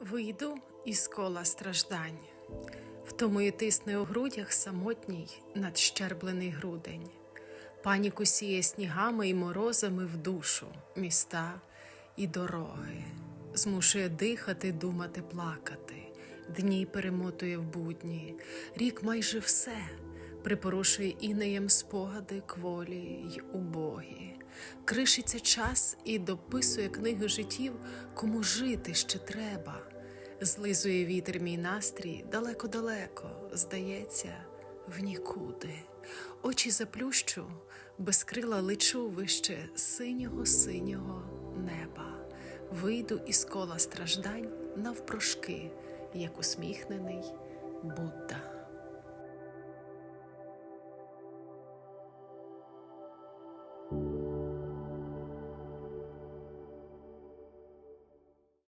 Вийду із кола страждань, втомою тисне у грудях самотній надщерблений грудень. Паніку сіє снігами і морозами в душу, міста і дороги, змушує дихати, думати, плакати, дні перемотує в будні, рік майже все припорушує інеєм спогади, кволі й убогі. Кришиться час і дописує книги життів, кому жити ще треба. Злизує вітер мій настрій далеко-далеко, здається, в нікуди. Очі заплющу, без крила лечу вище синього синього неба. Вийду із кола страждань навпрошки, як усміхнений.